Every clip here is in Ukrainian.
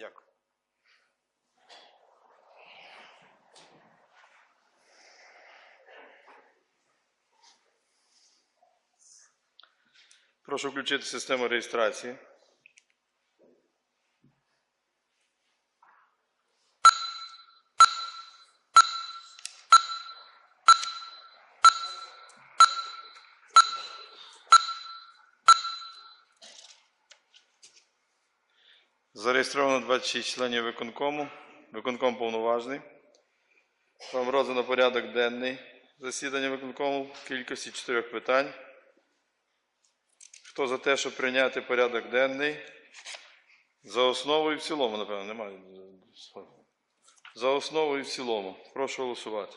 Дякую. Прошу включити систему реєстрації. Зареєстровано 26 членів виконкому. Виконком повноважний. Вам роздано порядок денний засідання виконкому в кількості чотирьох питань. Хто за те, щоб прийняти порядок денний? За основу і в цілому, напевно, немає. За основу і в цілому. Прошу голосувати.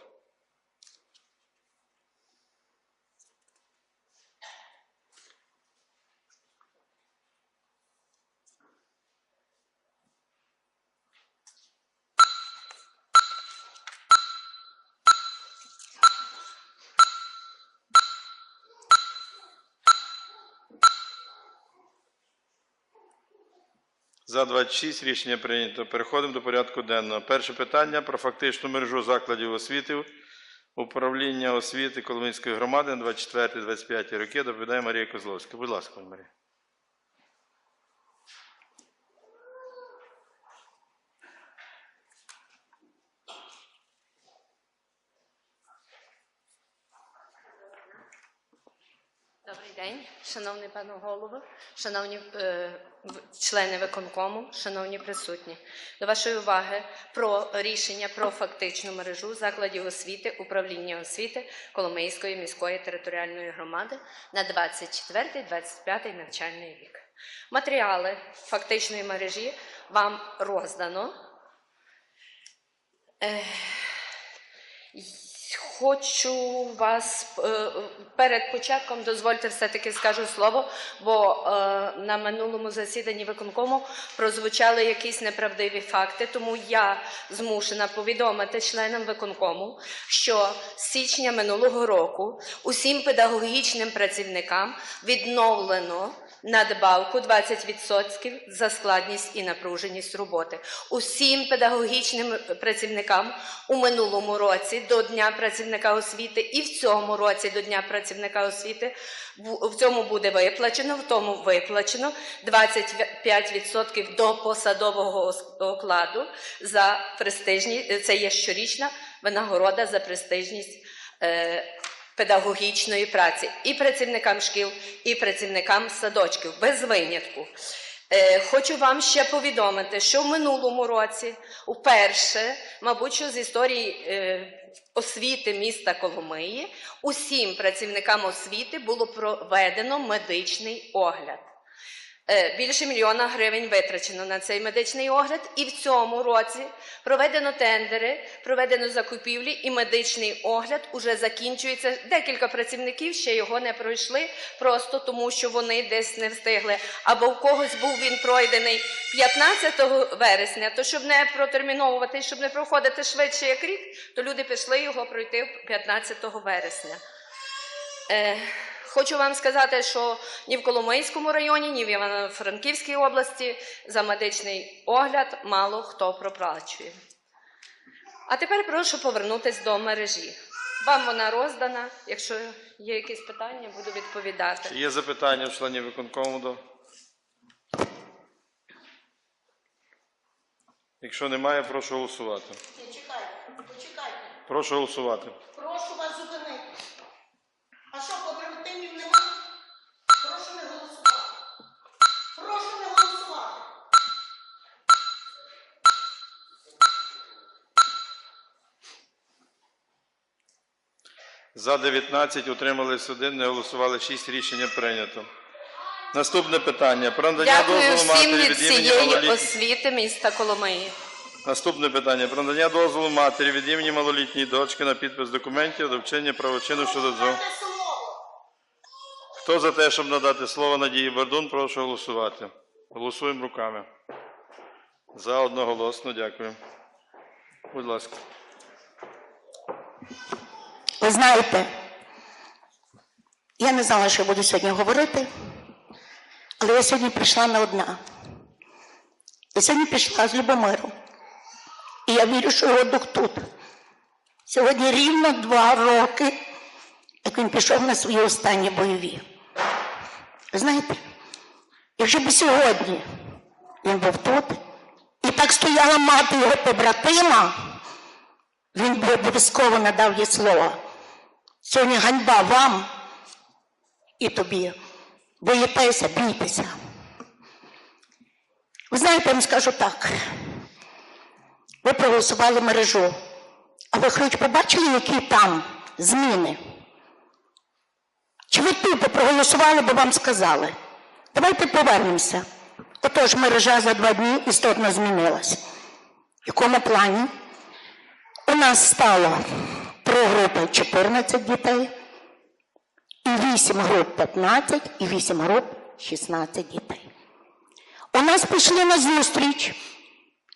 За 26 рішення прийнято. Переходимо до порядку денного. Перше питання про фактичну мережу закладів освіти управління освіти Коломийської громади на 24-25 роки. Доповідає Марія Козловська. Будь ласка, Марія. День, шановний пане голово, шановні е, члени виконкому, шановні присутні. До вашої уваги про рішення про фактичну мережу закладів освіти управління освіти Коломийської міської територіальної громади на 24-25 навчальний рік. Матеріали фактичної мережі вам роздано. Хочу вас е, перед початком дозвольте все-таки скажу слово, бо е, на минулому засіданні виконкому прозвучали якісь неправдиві факти. Тому я змушена повідомити членам виконкому, що з січня минулого року усім педагогічним працівникам відновлено надбавку 20% за складність і напруженість роботи. Усім педагогічним працівникам у минулому році до Дня працівника освіти і в цьому році до Дня працівника освіти в цьому буде виплачено, в тому виплачено 25% до посадового ос- окладу за престижні, це є щорічна винагорода за престижність. е, педагогічної праці і працівникам шкіл, і працівникам садочків без винятку. Е, Хочу вам ще повідомити, що в минулому році, вперше, мабуть, що з історії е, освіти міста Коломиї, усім працівникам освіти було проведено медичний огляд. Е, Більше мільйона гривень витрачено на цей медичний огляд, і в цьому році проведено тендери, проведено закупівлі, і медичний огляд уже закінчується. Декілька працівників ще його не пройшли, просто тому що вони десь не встигли. Або в когось був він пройдений 15 вересня, то щоб не протерміновувати, щоб не проходити швидше як рік, то люди пішли його пройти 15 вересня. Хочу вам сказати, що ні в Коломийському районі, ні в Івано-Франківській області за медичний огляд мало хто проплачує. А тепер прошу повернутися до мережі. Вам вона роздана. Якщо є якісь питання, буду відповідати. Чи є запитання в членів виконкому до? Якщо немає, прошу голосувати. Ні, чекайте, почекайте. Прошу голосувати. Прошу вас зупинити. За 19 утримались один, не голосували 6, рішення прийнято. Наступне питання. Про надання Дякую дозволу всім матері від від імені цієї освіти міста Коломиї. Наступне питання. Про надання дозволу матері від імені малолітньої дочки на підпис документів до вчинення правочину щодо дзо. Хто за те, щоб надати слово Надії Бердун, прошу голосувати. Голосуємо руками. За одноголосно, дякую. Будь ласка. Ви знаєте, я не знала, що я буду сьогодні говорити, але я сьогодні прийшла не одна. І сьогодні пішла з Любомиром. І я вірю, що його дух тут. Сьогодні рівно два роки, як він пішов на свої останні бойові. Ви знаєте, якщо б сьогодні він був тут, і так стояла мати його побратима, він би обов'язково надав їй слово. Сьогодні ганьба вам і тобі. Боїтеся, бійтеся. Ви знаєте, я вам скажу так. Ви проголосували мережу. А ви хоч побачили, які там зміни? Чи ви тупо проголосували, бо вам сказали? Давайте повернемося. Отож, мережа за два дні істотно змінилась. В якому плані? У нас стало три групи 14 дітей, і 8 груп 15, і 8 груп 16 дітей. У нас пішли на зустріч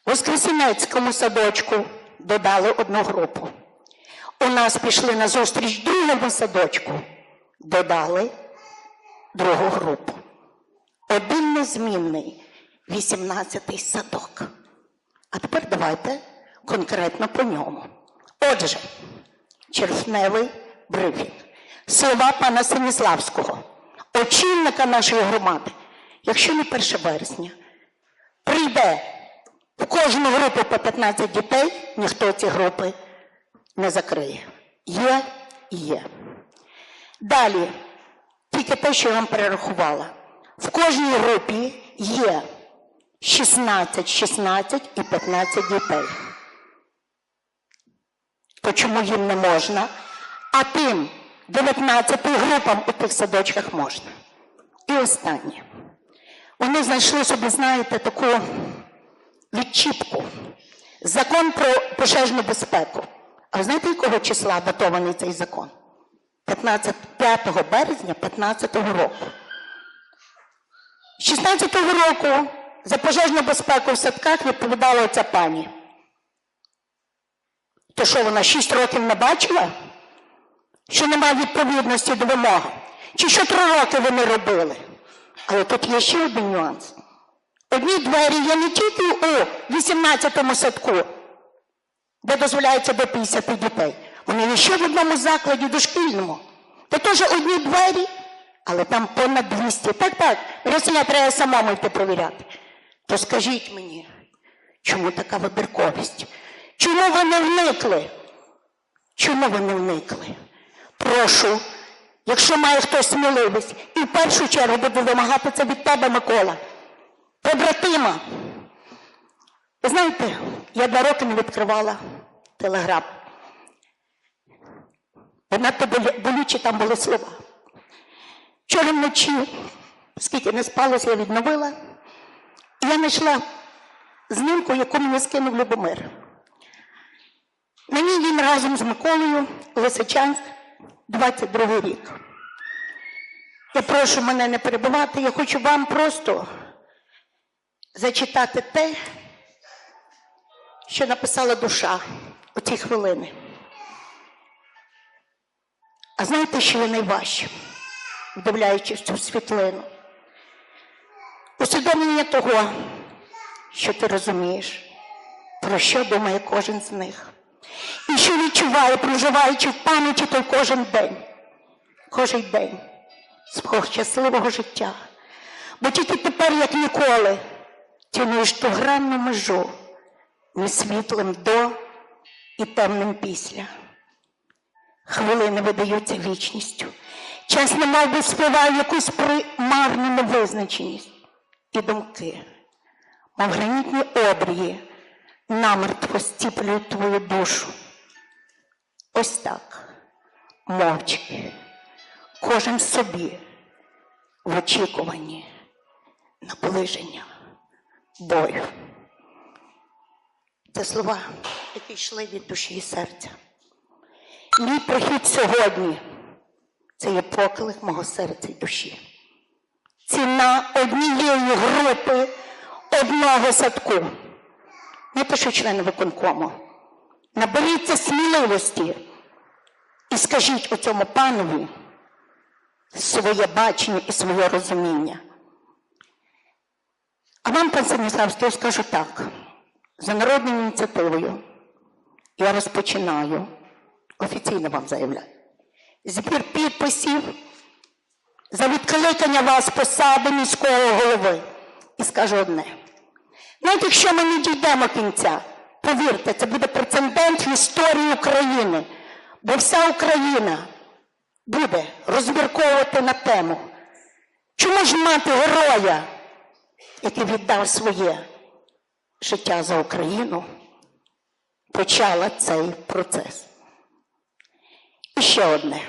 у Воскресенецькому садочку, додали одну групу. У нас пішли на зустріч другому садочку, додали другу групу. Один незмінний 18-й садок. А тепер давайте конкретно по ньому. Отже, червневий брифінг. Слова пана Станіславського, очільника нашої громади, якщо не 1 вересня, прийде в кожну групу по 15 дітей, ніхто ці групи не закриє. Є і є. Далі, тільки те, що я вам перерахувала. В кожній групі є 16, 16 і 15 дітей. То чому їм не можна? А тим 19 групам у тих садочках можна. І останнє. Вони знайшли собі, знаєте, таку відчіпку. Закон про пожежну безпеку. А знаєте, якого числа датований цей закон? 15, 5 березня 15 року. З 16-го року за пожежну безпеку в садках відповідала оця пані. То що вона 6 років не бачила? Що немає відповідності до вимог? Чи що 3 роки вони робили? Але тут є ще один нюанс. Одні двері є не тільки у 18-му садку, де дозволяється до 50 дітей. Вони є ще в одному закладі дошкільному. Це теж одні двері, але там понад 200. Так, так, Росія треба самому йти провіряти. То скажіть мені, чому така вибірковість? Чому ви не вникли? Чому ви не вникли? Прошу, якщо має хтось сміливість, і в першу чергу буду вимагати це від тебе, Микола. Побратима. Ви знаєте, я два роки не відкривала телеграм. Бо надто болючі там були слова. Вчора вночі, скільки не спалося, я відновила. І я знайшла знімку, яку мені скинув Любомир. Ній він разом з Миколою Лисичанськ, 22 рік. Я прошу мене не перебувати, я хочу вам просто зачитати те, що написала душа у ці хвилини. А знаєте, що є найважче, вдивляючись цю світлину? Усвідомлення того, що ти розумієш, про що думає кожен з них. І що відчуває, проживаючи в пам'яті той кожен день, кожен день свого щасливого життя. Бо тільки тепер, як ніколи, цінуєш ту гранну межу між світлим до і темним після. Хвилини видаються вічністю. Час немов би спливає якусь примарну невизначеність. І думки, мов гранітні обрії, намертво стіплюють твою душу. Ось так, мовчки, кожен собі в очікуванні наближення бою. Це слова, які йшли від душі і серця. Мій прихід сьогодні це є поклик мого серця і душі. Ціна однієї групи одного садку. Не що члени виконкому. Наберіться сміливості і скажіть у цьому панові своє бачення і своє розуміння. А вам, пан Станіславський, я скажу так. За народною ініціативою я розпочинаю, офіційно вам заявляю, збір підписів за відкликання вас посади міського голови. І скажу одне. Навіть якщо ми не дійдемо кінця, повірте, це буде прецедент в історії України, бо вся Україна буде розмірковувати на тему, чому ж мати героя, який віддав своє життя за Україну, почала цей процес. І ще одне.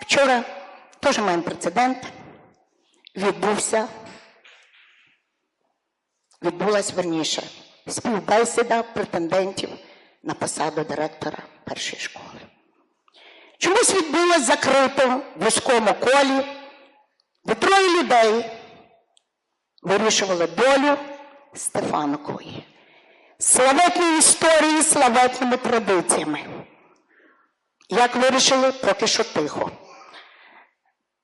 Вчора теж маємо прецедент. Відбувся, відбулась верніше співбесіда претендентів на посаду директора першої школи. Чомусь відбулось закрито в вузькому колі, де троє людей вирішували долю Стефанкової. Славетної історії, славетними традиціями. Як вирішили, поки що тихо.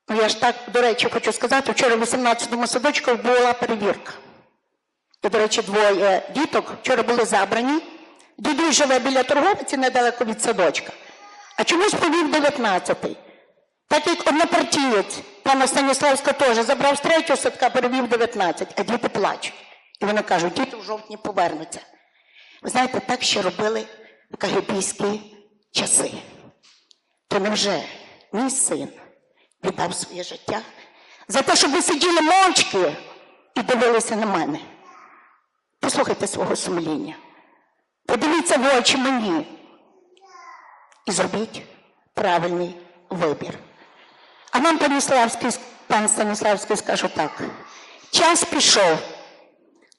Ну, я ж так, до речі, хочу сказати, вчора в 18-му садочку була перевірка. І, до речі, двоє діток вчора були забрані. Дідусь живе біля торговиці недалеко від садочка. А чомусь повів 19-й. Так як однопартієць пана Станіславського теж забрав з третього садка, перевів 19, а діти плачуть. І вони кажуть, діти в жовтні повернуться. Ви знаєте, так ще робили в кагибійські часи. То невже мій син віддав своє життя за те, щоб ви сиділи мовчки і дивилися на мене? Послухайте свого сумління. Подивіться в очі мені і зробіть правильний вибір. А нам Станіславський, пан Станіславський скаже так. Час пішов.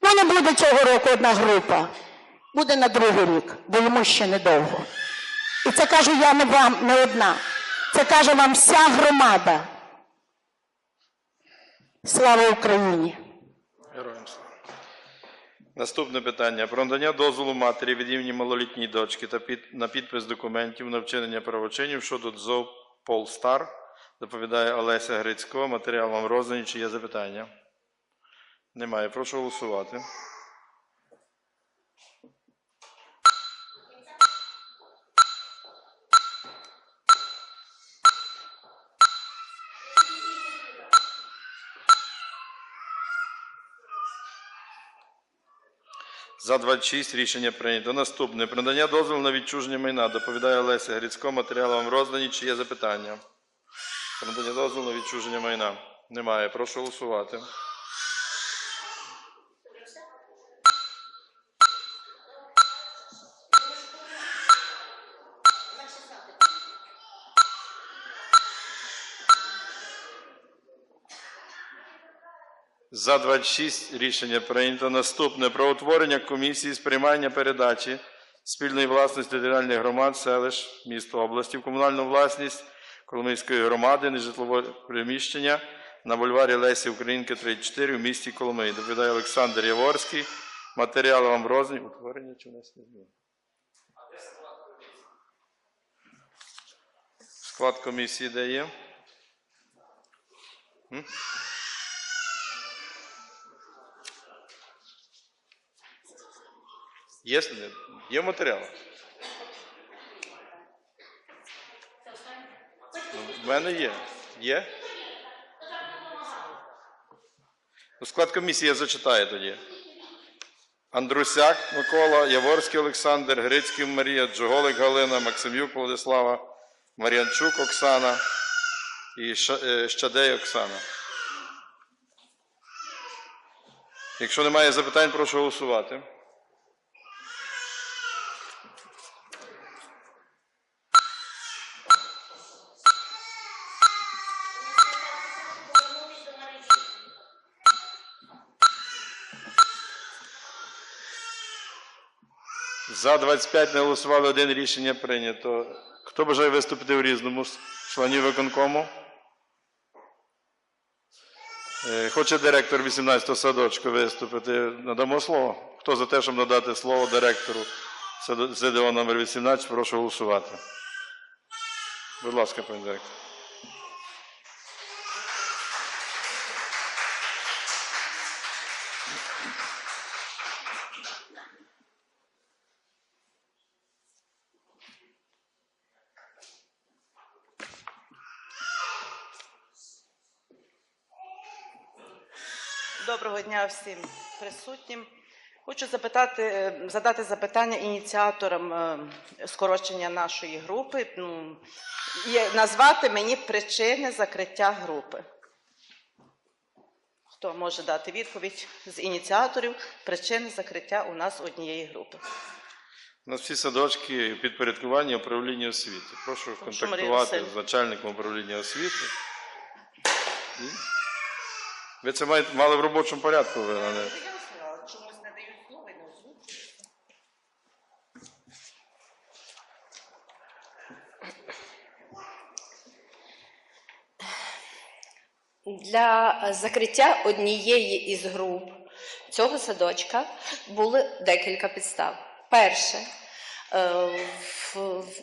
Ну, не буде цього року одна група. Буде на другий рік, бо йому ще недовго. І це кажу я не вам, не одна. Це каже вам вся громада. Слава Україні! Героям слава. Наступне питання. Про надання дозволу матері від імені малолітньої дочки та під, на підпис документів на вчинення правочинів щодо ДЗОВ Полстар. Доповідає Олеся Грицько. Матеріал вам розданий. Чи є запитання? Немає. Прошу голосувати. За 26 рішення прийнято. Наступне. Про дозволу на відчуження майна. Доповідає Олеся Грицько. Матеріал вам роздані. Чи є запитання? Про надання дозволу на відчуження майна. Немає. Прошу голосувати. За 26 рішення прийнято. Наступне про утворення комісії з приймання передачі спільної власності територіальних громад, селищ, міст області в комунальну власність Коломийської громади, нежитлове приміщення на бульварі Лесі Українки 34 в місті Коломиї. Доповідає Олександр Яворський. Матеріали вам роздані. Утворення чи внесення змін? Склад комісії де є? М? Є, є матеріал? Ну, В мене є. Є? Ну, склад комісії я зачитаю тоді. Андрусяк Микола, Яворський Олександр, Грицький Марія, Джоголик Галина, Максимюк Владислава, Мар'янчук Оксана і е, Щадей Оксана. Якщо немає запитань, прошу голосувати. За 25 не голосували, один рішення прийнято. Хто бажає виступити в різному з членів виконкому? Е, Хоче директор 18-го садочку виступити. Надамо слово. Хто за те, щоб надати слово директору ЗДО номер 18, прошу голосувати. Будь ласка, пане директор. Доброго дня всім присутнім. Хочу запитати, е, задати запитання ініціаторам е, скорочення нашої групи. Ну, є- назвати мені причини закриття групи. Хто може дати відповідь з ініціаторів причини закриття у нас однієї групи? У нас всі садочки підпорядкування управління освіти. Прошу контактувати з начальником управління освіти. Ви це маєте, мали в робочому порядку, ви, а не... Чомусь не дають слова і не озвучують. Для закриття однієї із груп цього садочка були декілька підстав. Перше, е,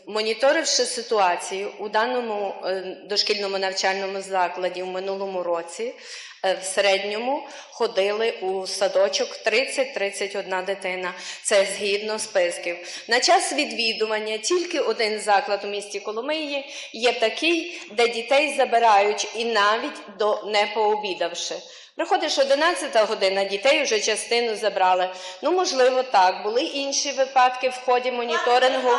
моніторивши ситуацію у даному е, дошкільному навчальному закладі в минулому році, в середньому ходили у садочок 30-31 дитина. Це згідно списків. На час відвідування тільки один заклад у місті Коломиї є такий, де дітей забирають і навіть до не пообідавши. Приходиш 11 година, дітей вже частину забрали. Ну, можливо, так. Були інші випадки в ході моніторингу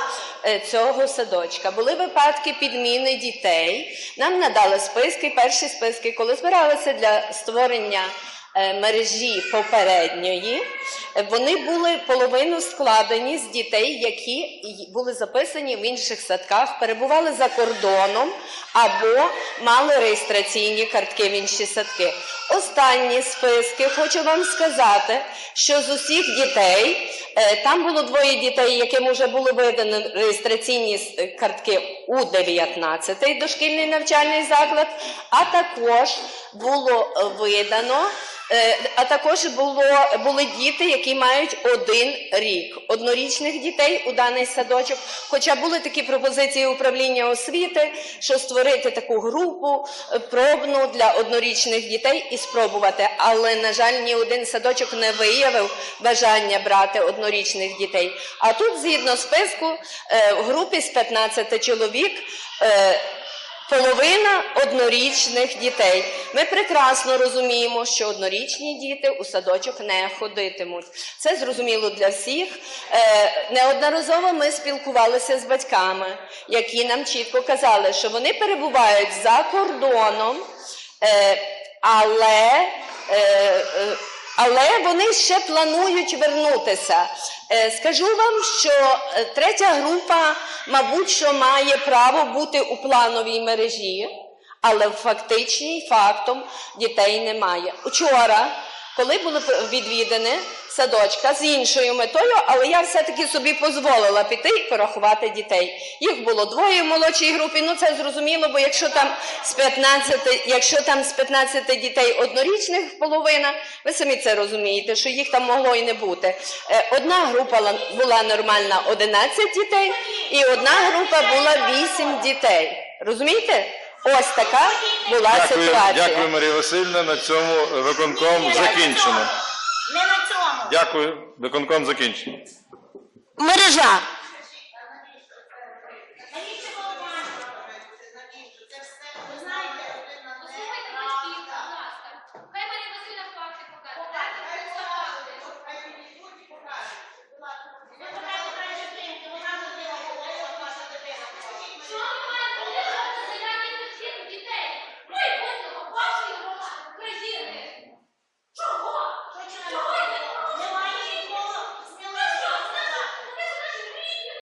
е, цього садочка. Були випадки підміни дітей. Нам надали списки, перші списки, коли збиралися для створення е, мережі попередньої. Вони були половину складені з дітей, які були записані в інших садках, перебували за кордоном або мали реєстраційні картки в інші садки. Останні списки хочу вам сказати, що з усіх дітей е, там було двоє дітей, яким вже були видані реєстраційні картки у 19-й дошкільний навчальний заклад, а також було видано. Е, А також було, були діти, які мають один рік, однорічних дітей у даний садочок. Хоча були такі пропозиції управління освіти, що створити таку групу е, пробну для однорічних дітей і спробувати. Але, на жаль, ні один садочок не виявив бажання брати однорічних дітей. А тут, згідно списку, е, в групі з 15 чоловік. Е, Половина однорічних дітей. Ми прекрасно розуміємо, що однорічні діти у садочок не ходитимуть. Це зрозуміло для всіх. Е, неодноразово ми спілкувалися з батьками, які нам чітко казали, що вони перебувають за кордоном, е, але. Але вони ще планують вернутися. Е, Скажу вам, що е, третя група, мабуть, що має право бути у плановій мережі, але фактичній фактом дітей немає. Учора, коли були відвідані садочка з іншою метою, але я все-таки собі дозволила піти і порахувати дітей. Їх було двоє в молодшій групі. Ну це зрозуміло, бо якщо там з 15, якщо там з 15 дітей однорічних половина, ви самі це розумієте, що їх там могло і не бути. Е, Одна група ла- була нормальна 11 дітей, і одна група була 8 дітей. Розумієте? Ось така була Дякую, ситуація. дякую, Марія Васильівна. На цьому виконком закінчено. Не на цьому. Дякую, виконком закінчено. Мережа